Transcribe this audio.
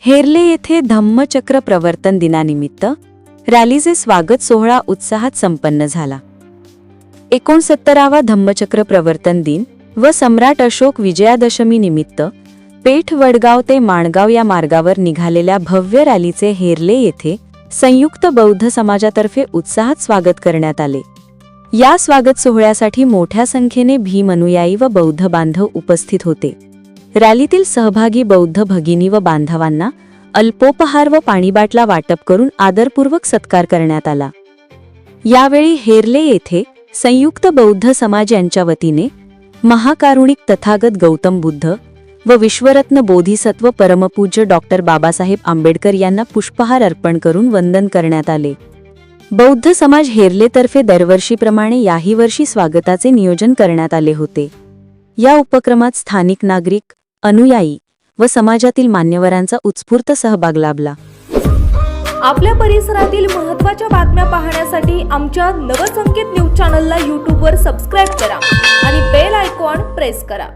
हेरले येथे धम्मचक्र प्रवर्तन दिनानिमित्त रॅलीचे स्वागत सोहळा उत्साहात संपन्न झाला. एकोणसत्तरावा धम्मचक्र प्रवर्तन दिन व सम्राट अशोक विजयादशमी निमित्त पेठ वडगाव ते माणगाव या मार्गावर निघालेल्या भव्य रॅलीचे हेरले येथे संयुक्त बौद्ध समाजातर्फे उत्साहात स्वागत करण्यात आले. या स्वागत सोहळ्यासाठी मोठ्या संख्येने भीम अनुयायी व बौद्ध बांधव उपस्थित होते. रॅलीतील सहभागी बौद्ध भगिनी व बांधवांना अल्पोपहार व पाणीबाटला वाटप करून आदरपूर्वक सत्कार करण्यात आला. यावेळी हेरले येथे संयुक्त बौद्ध समाज यांच्या वतीने महाकारुणिक तथागत गौतम बुद्ध व विश्वरत्न बोधिसत्व परमपूज्य डॉक्टर बाबासाहेब आंबेडकर यांना पुष्पहार अर्पण करून वंदन करण्यात आले. बौद्ध समाज हेरलेतर्फे दरवर्षीप्रमाणे याही वर्षी स्वागताचे नियोजन करण्यात आले होते. या उपक्रमात स्थानिक नागरिक अनुयायी व समाजातील मान्यवरांचा उत्स्फूर्त सहभाग लाभला. आपल्या परिसरातील महत्त्वाच्या बातम्या पाहण्यासाठी आमच्या नवसंकेत न्यूज चॅनलला यूट्यूबवर सबस्क्राईब करा आणि बेल आयकॉन प्रेस करा.